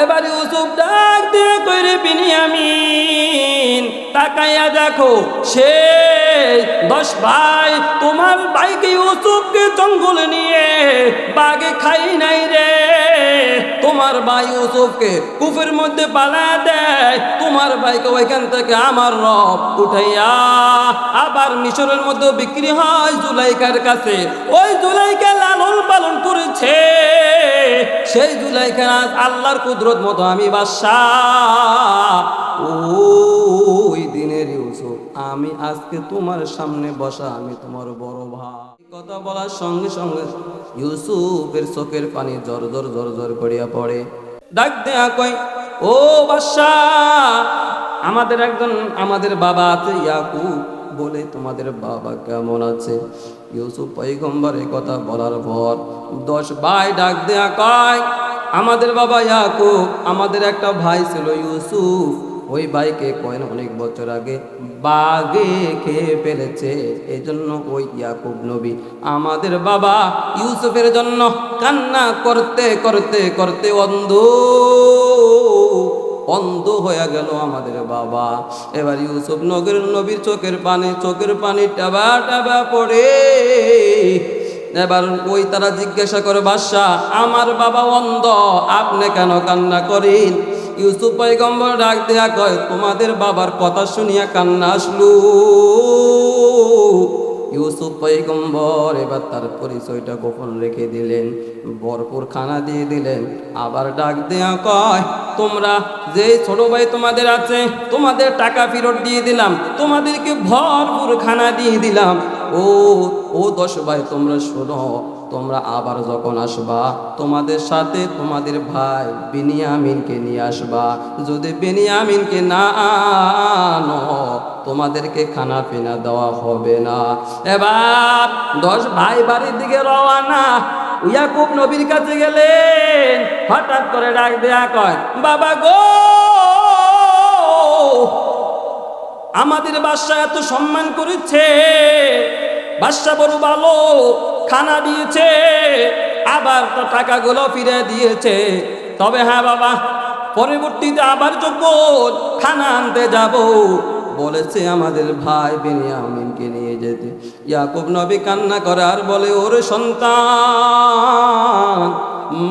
ইউসুফ ডাক দিয়ে বিনিয়ামিন, তাকাইয়া দেখো সে দশ ভাই তোমার ইউসুফকে নিয়ে বাগে খাই নাই রে। তোমার ভাই ইউসুফকে কুফের মধ্যে পালা দেয়, তোমার ভাইকে ওইখান থেকে আমার রব উঠাইয়া আবার মিশরের মধ্যে বিক্রি হয় জুলাইকার কাছে। ওই জুলাইকা জুলাইকা আল্লাহর কুদরত মতো আমি বাদশাহ। ওই দিনের আমি আজকে তোমার সামনে বসা, আমি তোমার বড় ভাই। কথা বলার সঙ্গে সঙ্গে ইউসুফের চোখের পানি জর জর জর জর করিয়া পড়ে। ডাক দেয়া কই ও বাদশা আমাদের একজন, আমাদের বাবা আছে, ইয়াকুব বলে তোমাদের বাবা কেমন আছে? ইউসুফ পৈগম্বর এই কথা বলার পর দশ ভাই ডাক দেয়া কয় আমাদের বাবা ইয়াকুব, আমাদের একটা ভাই ছিল ইউসুফ। ওই ভাইকে কয়েন অনেক বছর আগে বাগে খেয়ে ফেলেছে। এই জন্য ওই ইয়াকুব নবী আমাদের বাবা ইউসুফের জন্য কান্না করতে করতে করতে অন্ধ অন্ধ হয়ে গেল আমাদের বাবা। এবার ইউসুফ নগর নবীর চোখের পানি চোখের পানি টাবা টাবা পড়ে। এবার ওই তারা জিজ্ঞাসা করে বাদশাহ আমার বাবা অন্ধ, আপনি কেন কান্না করেন? ইউসুফ পয়গম্বর ডাক দেয়া কয়, তোমাদের বাবার কথা শুনিয়া কান্না আসলো। ইউসুফ পৈগম্বর এবার তার পরিচয়টা গোপন রেখে দিলেন, ভরপুর খানা দিয়ে দিলেন। আবার ডাক দেয়া কয়, তোমরা যে ছোট ভাই তোমাদের আছে, তোমাদের টাকা ফেরত দিয়ে দিলাম, তোমাদেরকে ভরপুর খানা দিয়ে দিলাম। ও ও দশ ভাই, তোমরা শোনো, তোমরা আবার যখন আসবা, তোমাদের সাথে তোমাদের ভাই বিনিয়ামিনকে নিয়ে আসবা। যদি বিনিয়ামিনকে না আনো, তোমাদেরকে খানা পিনা দেওয়া হবে না। এবার দশ ভাই বাড়ির দিকে রওয়ানা ইয়াকুব নবীর কাছে গেলেন, হঠাৎ করে ডাক দেয়া কয়, বাবা গো, আমাদের বাদশাহ এত সম্মান করেছে বাদশাহ বড় ভালো খানা দিয়েছে, আবার তো টাকাগুলো ফিরে দিয়েছে। তবে হ্যাঁ বাবা, পরবর্তীতে আবার যখন খানা আনতে যাব, বলেছে আমাদের ভাই বেনিয়ামিনকে নিয়ে যেতে। ইয়াকুব নবী কান্না করে আর বলে, ওর সন্তান,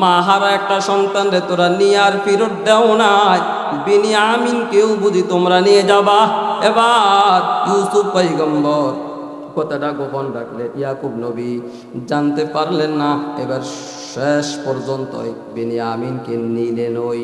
মাহারা একটা সন্তান রে, তোরা নিয়ে আর ফেরত দেও নাই। বিনিয়ামিন কেউ বুঝি তোমরা নিয়ে যাবা। এবার ইউসুফ পৈগম্বর কথাটা গোপন রাখলে ইয়াকুব নবী। জানতে পারলেন না, এবার শেষ পর্যন্তই বিনিয়ামিনকে নিলেন ওই।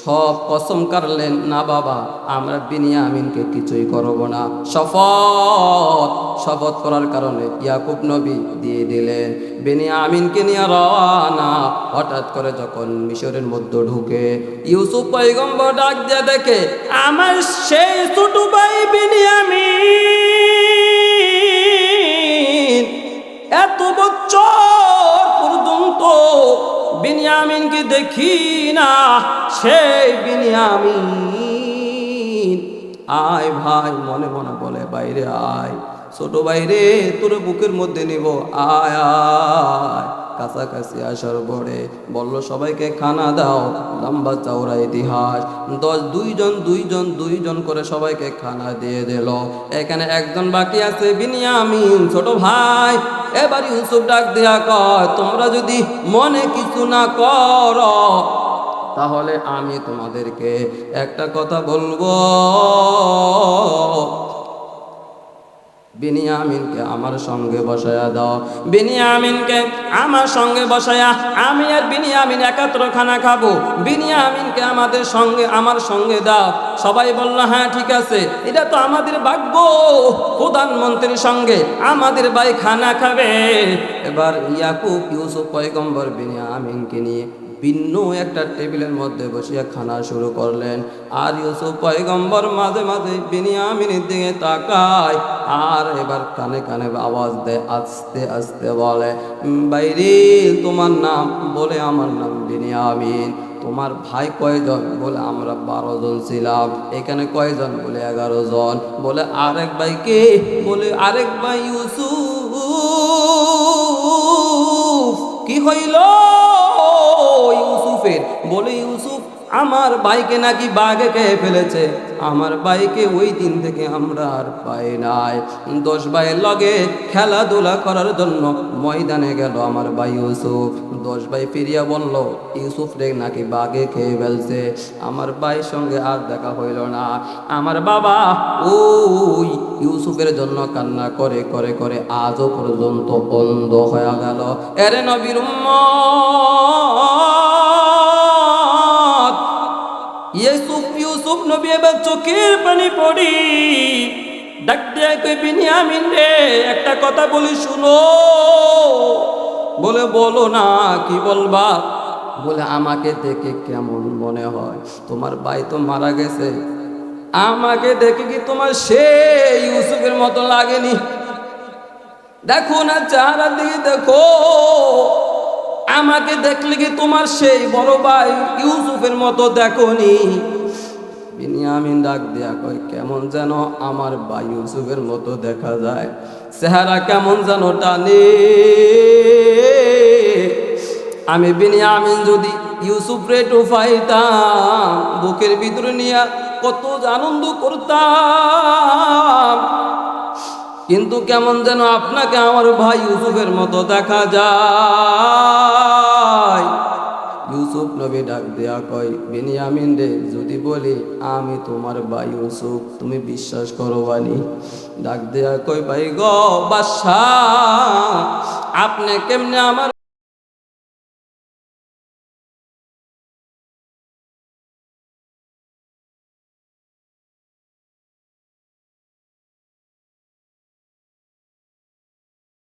সব কসম কাটলেন, না বাবা, আমরা বিনিয়ামিনকে কিছুই করব না। শপথ শপথ করার কারণে ইয়াকুব নবী দিয়ে দিলেন বিনিয়ামিনকে নিয়ে রওয়ানা হঠাৎ করে যখন মিশরের মধ্যে ঢুকে ইউসুফ পৈগম্বর ডাক দিয়ে দেখে, আমার সেই ছোট ভাই বিনিয়ামিন। এত বছর পর্যন্ত বিনিয়ামিনকে দেখি না, সেই বিনিয়ামিন। আয় ভাই, মনে মনে বলে, বাইরে আয়, ছোট বাইরে তোর বুকের মধ্যে নিব, আয় আয়। কাছাকাছি আসার পরে বলল, সবাইকে খানা দাও। লম্বা চওড়া ইতিহাস। দশ দুইজন দুইজন দুইজন করে সবাইকে খানা দিয়ে দিল। এখানে একজন বাকি আছে, বিনিয়ামিন, ছোট ভাই। এবার ইউসুফ ডাক দেয়া কয়, তোমরা যদি মনে কিছু না করো, তাহলে আমি তোমাদেরকে একটা কথা বলব। বিনিয়ামিনকে আমার সঙ্গে বসায়া দাও। বিনিয়ামিনকে আমার সঙ্গে বসায়া আমি আর বিনিয়ামিন একাত্র খানা খাব। বিনিয়ামিনকে আমাদের সঙ্গে, আমার সঙ্গে দাও। সবাই বলল হ্যাঁ ঠিক আছে। এটা তো আমাদের ভাগ্য। প্রধানমন্ত্রীর সঙ্গে আমাদের ভাই খানা খাবে। এবার ইয়াকুব ইউসুফ পয়গম্বর বিনিয়ামিনকে নিয়ে ভিন্ন একটা টেবিলের মধ্যে বসিয়া খানা শুরু করলেন। আর ইউসুফ পয়গম্বর মাঝে মাঝে বিনিয়ামিনের দিকে তাকায়। আর এবার কানে কানে আওয়াজ দেয়, আস্তে আস্তে বলে বাইরে তোমার নাম, বলে আমার নাম বিনিয়ামিন। তোমার ভাই কয়জন? বলে আমরা বারো জন ছিলাম। এখানে কয়জন? বলে এগারো জন। বলে আরেক ভাই কে? বলে আরেক ভাই ইউসুফ। কি হইল? ইউসুফের বলে ইউসুফ, আমার ভাইকে নাকি বাঘে খেয়ে ফেলেছে? আমার ভাইকে ওই দিন থেকে আমরা আর পাই নাই। দশ ভাইয়ের লগে খেলাধুলা করার জন্য ময়দানে গেল আমার ভাই ইউসুফ। দশ ভাই ফিরিয়া বলল, ইউসুফ রে, নাকি বাঘে খেয়ে ফেলছে? আমার ভাইয়ের সঙ্গে আর দেখা হইল না। আমার বাবা ওই ইউসুফের জন্য কান্না করে করে করে আজও পর্যন্ত বন্ধ হয়ে গেল। এরে নবীর উম্মত! ইউসুফ ইউসুফ, নবী এবার চোখের পানি পড়ি। ডাক দিয়ে কই বিনিয়ামিন রে, একটা কথা বলি শুনো। বলে, বলো না, কি বলবা? বলে, আমাকে দেখে কেমন মনে হয়, তোমার ভাই তো মারা গেছে। আমাকে দেখে কি তোমার সেই ইউসুফের মতো লাগেনি? দেখো না চেহারা দিকে দেখো। আমাকে দেখলে কি তোমার সেই বড় ভাই ইউসুফের মতো দেখনি? বিনিয়ামিন ডাক দেয়া কয়, কেমন যেন আমার ভাই ইউসুফের মতো দেখা যায়। চেহারা কেমন যেন টানে। আমি বিনিয়ামিন যদি ইউসুফ রে পাইতাম বুকের ভিতরে নিয়ে কত আনন্দ করতাম। কিন্তু কেমন যেন আপনাকে আমার ভাই ইউসুফের মতো দেখা যায়। ইউসুফ নবী ডাক দেয়া কয়, বেনিয়ামিন রে, যদি বলি আমি তোমার ভাই ইউসুফ, তুমি বিশ্বাস করো বানি ডাক দেয়া কয়, ভাই গ বাদশা আপনি কেমনে আমার